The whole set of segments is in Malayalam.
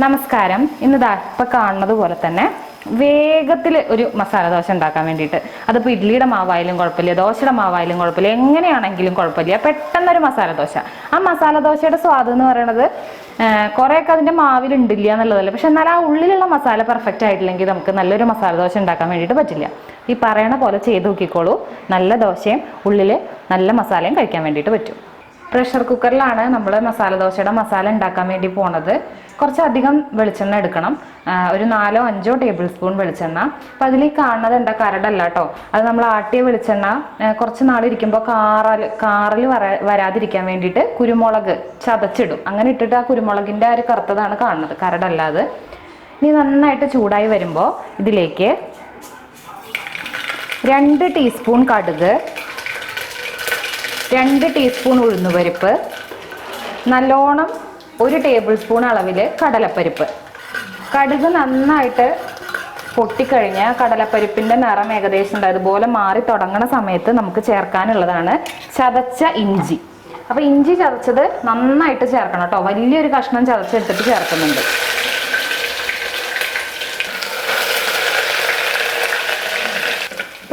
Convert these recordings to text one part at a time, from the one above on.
നമസ്കാരം. ഇന്ന് ദാ ഇപ്പൊ കാണുന്നത് പോലെ തന്നെ വേഗത്തിൽ ഒരു മസാല ദോശ ഉണ്ടാക്കാൻ വേണ്ടിയിട്ട്. അതിപ്പോൾ ഇഡ്ഡലിയുടെ മാവായാലും കുഴപ്പമില്ല ദോശയുടെ മാവായാലും കുഴപ്പമില്ല എങ്ങനെയാണെങ്കിലും കുഴപ്പമില്ല. പെട്ടെന്നൊരു മസാല ദോശ. ആ മസാല ദോശയുടെ സ്വാദ് എന്ന് പറയുന്നത് കുറേയൊക്കെ അതിന്റെ മാവിൽ ഉണ്ടില്ല എന്നുള്ളതല്ല. പക്ഷെ എന്നാൽ ആ ഉള്ളിലുള്ള മസാല പെർഫെക്റ്റ് ആയിട്ടില്ലെങ്കിൽ നമുക്ക് നല്ലൊരു മസാല ദോശ ഉണ്ടാക്കാൻ വേണ്ടിയിട്ട് പറ്റില്ല. ഈ പറയണ പോലെ ചെയ്ത് നോക്കിക്കോളൂ. നല്ല ദോശയും ഉള്ളിൽ നല്ല മസാലയും കഴിക്കാൻ വേണ്ടിയിട്ട് പറ്റും. പ്രഷർ കുക്കറിലാണ് നമ്മൾ മസാല ദോശയുടെ മസാല ഉണ്ടാക്കാൻ വേണ്ടി പോണത്. കുറച്ചധികം വെളിച്ചെണ്ണ എടുക്കണം. ഒരു നാലോ അഞ്ചോ ടേബിൾ സ്പൂൺ വെളിച്ചെണ്ണ. അപ്പം അതിൽ കാണുന്നത് എന്താ? കരടല്ല കേട്ടോ അത് നമ്മൾ ആട്ടിയ വെളിച്ചെണ്ണ കുറച്ച് നാളിരിക്കുമ്പോൾ കാറൽ കാറിൽ വര വരാതിരിക്കാൻ വേണ്ടിയിട്ട് കുരുമുളക് ചതച്ചിടും. അങ്ങനെ ഇട്ടിട്ട് ആ കുരുമുളകിന്റെ ആ ഒരു കറുത്തതാണ് കാണുന്നത് കരടല്ലാതെ ഇനി നന്നായിട്ട് ചൂടായി വരുമ്പോൾ ഇതിലേക്ക് രണ്ട് ടീസ്പൂൺ കടുക് രണ്ട് ടീസ്പൂൺ ഉഴുന്നുപരിപ്പ് നല്ലോണം ഒരു ടേബിൾ സ്പൂൺ അളവിൽ കടലപ്പരിപ്പ്. കടുക് നന്നായിട്ട് പൊട്ടിക്കഴിഞ്ഞാൽ കടലപ്പരിപ്പിന്റെ നിറം ഏകദേശം ഉണ്ട്. അതുപോലെ മാറി തുടങ്ങുന്ന സമയത്ത് നമുക്ക് ചേർക്കാനുള്ളതാണ് ചതച്ച ഇഞ്ചി. അപ്പോൾ ഇഞ്ചി ചതച്ചത് നന്നായിട്ട് ചേർക്കണം കേട്ടോ. വലിയൊരു കഷ്ണം ചതച്ചെടുത്തിട്ട് ചേർക്കുന്നുണ്ട്.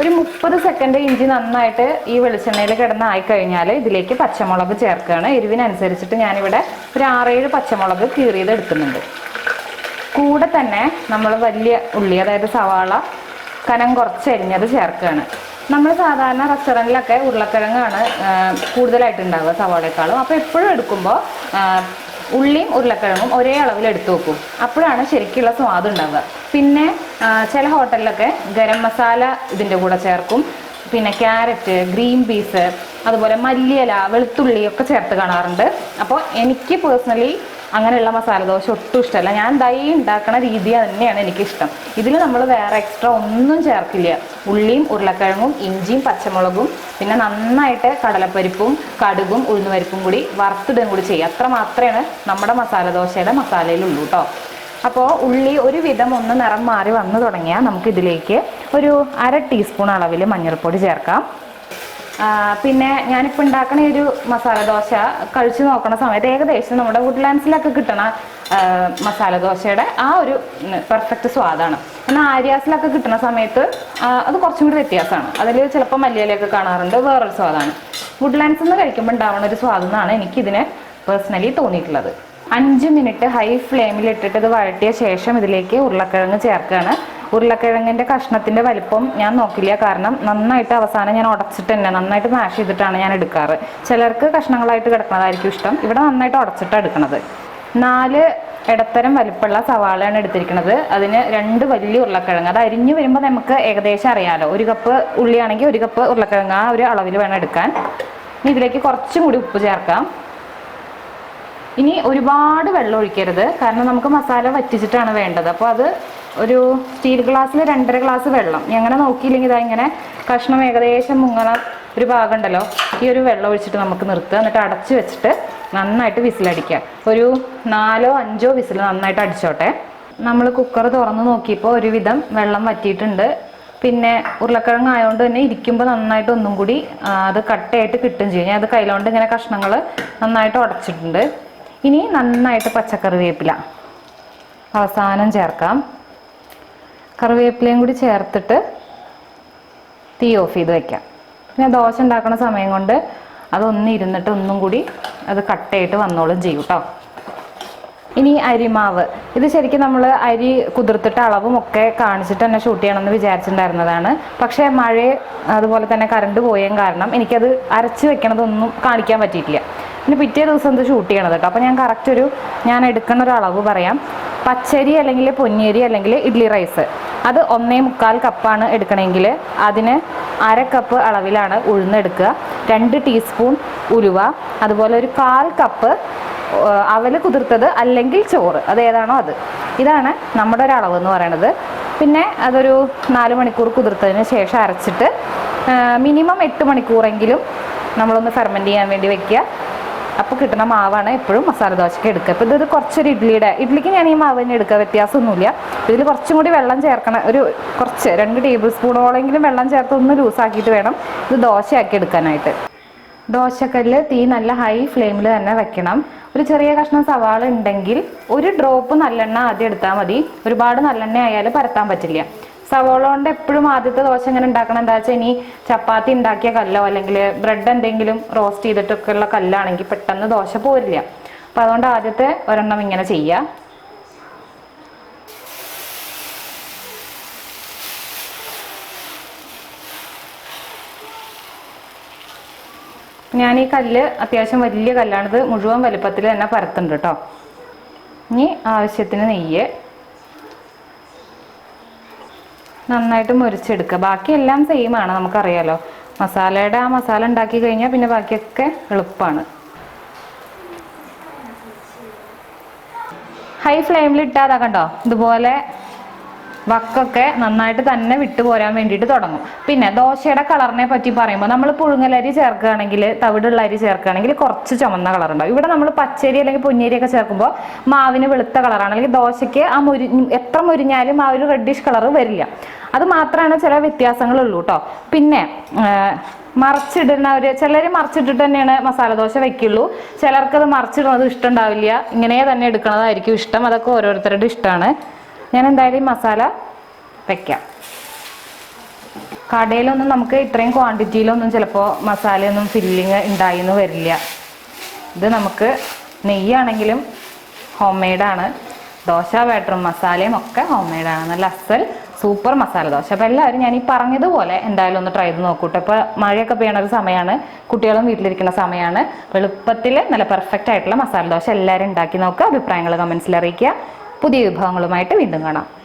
ഒരു മുപ്പത് സെക്കൻഡ് ഇഞ്ചി നന്നായിട്ട് ഈ വെളിച്ചെണ്ണയിൽ കിടന്ന് ആയിക്കഴിഞ്ഞാൽ ഇതിലേക്ക് പച്ചമുളക് ചേർക്കുകയാണ്. എരിവിനനുസരിച്ചിട്ട് ഞാനിവിടെ ഒരു ആറേഴ് പച്ചമുളക് കീറിയത് എടുക്കുന്നുണ്ട്. കൂടെ തന്നെ നമ്മൾ വലിയ ഉള്ളി അതായത് സവാള കനം കുറച്ച് അരിഞ്ഞത് ചേർക്കുകയാണ്. നമ്മൾ സാധാരണ റെസ്റ്റോറന്റിലൊക്കെ ഉരുളക്കിഴങ്ങാണ് കൂടുതലായിട്ട് ഉണ്ടാവുക സവാളയെക്കാളും. അപ്പോൾ എപ്പോഴും എടുക്കുമ്പോൾ ഉള്ളിയും ഉരുളക്കിഴങ്ങും ഒരേ അളവിൽ എടുത്തു വെക്കും. അപ്പോഴാണ് ശരിക്കുള്ള സ്വാദ് ഉണ്ടാവുക. പിന്നെ ചില ഹോട്ടലിലൊക്കെ ഗരം മസാല ഇതിന്റെ കൂടെ ചേർക്കും. പിന്നെ ക്യാരറ്റ് ഗ്രീൻ പീസ് അതുപോലെ മല്ലിയില വെളുത്തുള്ളി ഒക്കെ ചേർത്ത് കാണാറുണ്ട്. അപ്പോൾ എനിക്ക് പേഴ്സണലി അങ്ങനെയുള്ള മസാല ദോശ ഒട്ടും ഇഷ്ടമല്ല. ഞാൻ ദൈ ഉണ്ടാക്കുന്ന രീതി തന്നെയാണ് എനിക്കിഷ്ടം. ഇതിൽ നമ്മൾ വേറെ എക്സ്ട്രാ ഒന്നും ചേർക്കില്ല. ഉള്ളിയും ഉരുളക്കിഴങ്ങും ഇഞ്ചിയും പച്ചമുളകും പിന്നെ നന്നായിട്ട് കടലപ്പരിപ്പും കടുകും ഉഴുന്നുപരിപ്പും കൂടി വറുത്തിടും കൂടി ചെയ്യുക. അത്ര മാത്രമേ നമ്മുടെ മസാല ദോശയുടെ മസാലയിലുള്ളൂ കേട്ടോ അപ്പോൾ ഉള്ളി ഒരു വിധം ഒന്ന് നിറം മാറി വന്നു തുടങ്ങിയാൽ നമുക്കിതിലേക്ക് ഒരു അര ടീസ്പൂൺ അളവിൽ മഞ്ഞൾപ്പൊടി ചേർക്കാം. പിന്നെ ഞാനിപ്പോൾ ഉണ്ടാക്കണ ഒരു മസാല ദോശ കഴിച്ചു നോക്കണ സമയത്ത് ഏകദേശം നമ്മുടെ വുഡ്ലാൻഡ്സിലൊക്കെ കിട്ടണ മസാല ദോശയുടെ ആ ഒരു പെർഫെക്റ്റ് സ്വാദാണ്. എന്നാൽ ആര്യാസിലൊക്കെ കിട്ടുന്ന സമയത്ത് അത് കുറച്ചും കൂടി വ്യത്യാസമാണ്. അതിൽ ചിലപ്പോൾ മല്ലിയിലൊക്കെ കാണാറുണ്ട് വേറൊരു സ്വാദാണ്. വുഡ്ലാൻഡ്സ് എന്ന് കഴിക്കുമ്പോൾ ഉണ്ടാവുന്ന ഒരു സ്വാദം എന്നാണ് എനിക്കിതിന് പേഴ്സണലി തോന്നിയിട്ടുള്ളത്. അഞ്ച് മിനിറ്റ് ഹൈ ഫ്ലെയിമിൽ ഇട്ടിട്ട് ഇത് വഴട്ടിയ ശേഷം ഇതിലേക്ക് ഉരുളക്കിഴങ്ങ് ചേർക്കുകയാണ് ഉരുളക്കിഴങ്ങിന്റെ കഷ്ണത്തിന്റെ വലിപ്പം ഞാൻ നോക്കില്ല. കാരണം നന്നായിട്ട് അവസാനം ഞാൻ ഉടച്ചിട്ട് തന്നെ നന്നായിട്ട് മാഷ് ചെയ്തിട്ടാണ് ഞാൻ എടുക്കാറ്. ചിലർക്ക് കഷ്ണങ്ങളായിട്ട് കിടക്കുന്നതായിരിക്കും ഇഷ്ടം. ഇവിടെ നന്നായിട്ട് ഉടച്ചിട്ടാണ് എടുക്കുന്നത് നാല് ഇടത്തരം വലിപ്പമുള്ള സവാളയാണ് എടുത്തിരിക്കുന്നത്. അതിന് രണ്ട് വലിയ ഉരുളക്കിഴങ്ങ്. അത് അരിഞ്ഞു വരുമ്പോൾ നമുക്ക് ഏകദേശം അറിയാമല്ലോ ഒരു കപ്പ് ഉള്ളിയാണെങ്കിൽ ഒരു കപ്പ് ഉരുളക്കിഴങ്ങ് ആ ഒരു അളവിൽ വേണം എടുക്കാൻ. ഇനി ഇതിലേക്ക് കുറച്ചും കൂടി ഉപ്പ് ചേർക്കാം. ഇനി ഒരുപാട് വെള്ളം ഒഴിക്കരുത്. കാരണം നമുക്ക് മസാല വറ്റിച്ചിട്ടാണ് വേണ്ടത്. അപ്പോൾ അത് ഒരു സ്റ്റീൽ ഗ്ലാസ്സിൽ രണ്ടര ഗ്ലാസ് വെള്ളം. എങ്ങനെ നോക്കിയില്ലെങ്കിൽ ഇതാ ഇങ്ങനെ കഷ്ണം ഏകദേശം മുങ്ങണ ഒരു ഭാഗം ഉണ്ടല്ലോ ഈ ഒരു വെള്ളം ഒഴിച്ചിട്ട് നമുക്ക് നിർത്തുക. എന്നിട്ട് അടച്ച് വെച്ചിട്ട് നന്നായിട്ട് വിസിലടിക്കുക. ഒരു നാലോ അഞ്ചോ വിസിൽ നന്നായിട്ട് അടിച്ചോട്ടെ. നമ്മൾ കുക്കർ തുറന്ന് നോക്കിയപ്പോൾ ഒരുവിധം വെള്ളം വറ്റിയിട്ടുണ്ട്. പിന്നെ ഉരുളക്കിഴങ്ങ് ആയതുകൊണ്ട് തന്നെ ഇരിക്കുമ്പോൾ നന്നായിട്ട് ഒന്നും കൂടി അത് കട്ടയായിട്ട് കിട്ടും ചെയ്യും. ഞാൻ അത് കയ്യിലോണ്ട് ഇങ്ങനെ കഷ്ണങ്ങൾ നന്നായിട്ട് ഉടച്ചിട്ടുണ്ട്. ഇനി നന്നായിട്ട് പച്ചക്കറി വേപ്പില അവസാനം ചേർക്കാം. കറിവേപ്പിലയും കൂടി ചേർത്തിട്ട് തീ ഓഫ് ചെയ്ത് വെക്കാം. പിന്നെ ദോശ ഉണ്ടാക്കുന്ന സമയം കൊണ്ട് അതൊന്ന് ഇരുന്നിട്ട് ഒന്നും കൂടി അത് കട്ടയിട്ട് വന്നോളും ചെയ്യും കേട്ടോ ഇനി അരിമാവ്. ഇത് ശരിക്കും നമ്മൾ അരി കുതിർത്തിട്ട് അളവും ഒക്കെ കാണിച്ചിട്ട് തന്നെ ഷൂട്ട് ചെയ്യണമെന്ന് വിചാരിച്ചിട്ടുണ്ടായിരുന്നതാണ്. പക്ഷേ മഴ അതുപോലെ തന്നെ കറണ്ട് പോയതും കാരണം എനിക്കത് അരച്ച് വെക്കണതൊന്നും കാണിക്കാൻ പറ്റിയിട്ടില്ല. പിന്നെ പിറ്റേ ദിവസം ഇത് ഷൂട്ട് ചെയ്യണത് കേട്ടോ അപ്പോൾ ഞാൻ കറക്റ്റ് ഒരു ഞാൻ എടുക്കുന്ന ഒരു അളവ് പറയാം. പച്ചരി അല്ലെങ്കിൽ പൊന്നിയരി അല്ലെങ്കിൽ ഇഡ്ലി റൈസ് അത് ഒന്നേ മുക്കാൽ കപ്പാണ് എടുക്കണമെങ്കിൽ. അതിന് അര കപ്പ് അളവിലാണ് ഉഴുന്നെടുക്കുക. രണ്ട് ടീസ്പൂൺ ഉലുവ. അതുപോലെ ഒരു കാൽ കപ്പ് അവൽ കുതിർത്തത് അല്ലെങ്കിൽ ചോറ്. അത് ഏതാണോ അത്. ഇതാണ് നമ്മുടെ ഒരു അളവ് എന്ന് പറയുന്നത് പിന്നെ അതൊരു നാല് മണിക്കൂർ കുതിർത്തതിന് ശേഷം അരച്ചിട്ട് മിനിമം എട്ട് മണിക്കൂറെങ്കിലും നമ്മളൊന്ന് ഫെർമെന്റ് ചെയ്യാൻ വേണ്ടി വെക്കുക. അപ്പോൾ കിട്ടുന്ന മാവാണ് എപ്പോഴും മസാല ദോശയ്ക്ക് എടുക്കുക. അപ്പോൾ ഇതൊരു കുറച്ചൊരു ഇഡ്ഡലിയുടെ ഇഡ്ഡലിക്ക് ഞാൻ ഈ മാവ് തന്നെ എടുക്കുക വ്യത്യാസമൊന്നുമില്ല. ഇതിൽ കുറച്ചും കൂടി വെള്ളം ചേർക്കണം ഒരു കുറച്ച് രണ്ട് ടേബിൾ സ്പൂണോളെങ്കിലും വെള്ളം ചേർത്ത് ഒന്ന് ലൂസാക്കിയിട്ട് വേണം ഇത് ദോശയാക്കി എടുക്കാനായിട്ട്. ദോശക്കല്ല് തീ നല്ല ഹൈ ഫ്ലെയിമിൽ തന്നെ വെക്കണം. ഒരു ചെറിയ കഷ്ണം സവാള ഉണ്ടെങ്കിൽ ഒരു ഡ്രോപ്പ് നല്ലെണ്ണ ആദ്യം എടുത്താൽ മതി. ഒരുപാട് നല്ലെണ്ണ ആയാലും പരത്താൻ പറ്റില്ല. സവോള കൊണ്ട് എപ്പോഴും ആദ്യത്തെ ദോശ എങ്ങനെ ഉണ്ടാക്കണം? എന്താ വെച്ചാൽ ഇനി ചപ്പാത്തി ഉണ്ടാക്കിയ കല്ലോ അല്ലെങ്കിൽ ബ്രെഡ് എന്തെങ്കിലും റോസ്റ്റ് ചെയ്തിട്ടൊക്കെ ഉള്ള കല്ലാണെങ്കിൽ പെട്ടെന്ന് ദോശ പോരില്ല. അപ്പം അതുകൊണ്ട് ആദ്യത്തെ ഒരെണ്ണം ഇങ്ങനെ ചെയ്യുക ഞാൻ ഈ കല്ല് അത്യാവശ്യം വലിയ കല്ലാണിത്. മുഴുവൻ വലുപ്പത്തിൽ തന്നെ പരത്തുണ്ട് കേട്ടോ ഇനി ആവശ്യത്തിന് നെയ്യ്. നന്നായിട്ട് മുരിച്ചെടുക്കുക. ബാക്കിയെല്ലാം സെയിം ആണ് നമുക്കറിയാലോ. മസാലയുടെ ആ മസാല ഉണ്ടാക്കി കഴിഞ്ഞാൽ പിന്നെ ബാക്കിയൊക്കെ എളുപ്പമാണ് ഹൈ ഫ്ലെയിമിൽ ഇട്ടാതാ കണ്ടോ? ഇതുപോലെ വക്കൊക്കെ നന്നായിട്ട് തന്നെ വിട്ടു പോരാൻ വേണ്ടിയിട്ട് തുടങ്ങും. പിന്നെ ദോശയുടെ കളറിനെ പറ്റി പറയുമ്പോൾ നമ്മൾ പുഴുങ്ങലരി ചേർക്കുകയാണെങ്കിൽ തവിടുള്ള അരി ചേർക്കുകയാണെങ്കിൽ കുറച്ച് ചുമന്ന കളർ ഉണ്ടാവും ഇവിടെ നമ്മൾ പച്ചരി അല്ലെങ്കിൽ പൊന്നിയരി ഒക്കെ ചേർക്കുമ്പോൾ മാവിന് വെളുത്ത കളറാണ്. അല്ലെങ്കിൽ ദോശയ്ക്ക് ആ മുരി എത്ര മുരിഞ്ഞാലും ആ ഒരു റെഡിഷ് കളർ വരില്ല. അത് മാത്രമാണ് ചില വ്യത്യാസങ്ങളുള്ളൂ കേട്ടോ പിന്നെ മറിച്ചിടുന്ന ഒരു ചിലർ മറച്ചിട്ടിട്ട് തന്നെയാണ് മസാല ദോശ വെക്കുള്ളൂ. ചിലർക്കത് അത് ഇഷ്ടം ഇഷ്ടമുണ്ടാവില്ല ഇങ്ങനെ തന്നെ എടുക്കുന്നതായിരിക്കും ഇഷ്ടം. അതൊക്കെ ഓരോരുത്തരുടെ ഇഷ്ടമാണ്. ഞാൻ എന്തായാലും മസാല വെക്കാം. കടയിലൊന്നും നമുക്ക് ഇത്രയും ക്വാണ്ടിറ്റിയിലൊന്നും ചിലപ്പോൾ മസാലയൊന്നും ഫില്ലിങ് ഉണ്ടായിന്ന് വരില്ല. ഇത് നമുക്ക് നെയ്യാണെങ്കിലും ഹോം മെയ്ഡാണ് ദോശ ബാറ്ററും മസാലയും ഒക്കെ ഹോം മെയ്ഡാണ് നല്ല അസൽ സൂപ്പർ മസാല ദോശ. അപ്പോൾ എല്ലാവരും ഞാൻ ഈ പറഞ്ഞതുപോലെ എന്തായാലും ഒന്ന് ട്രൈ ചെയ്ത് നോക്കൂട്ടോ ഇപ്പോൾ മഴയൊക്കെ പെയ്യണ ഒരു സമയമാണ് കുട്ടികളും വീട്ടിലിരിക്കുന്ന സമയമാണ് എളുപ്പത്തിൽ നല്ല പെർഫെക്റ്റ് ആയിട്ടുള്ള മസാല ദോശ എല്ലാവരും ഉണ്ടാക്കി നോക്കുക അഭിപ്രായങ്ങൾ കമൻസിൽ അറിയിക്കുക. പുതിയ വിഭവങ്ങളുമായിട്ട് വീണ്ടും കാണാം.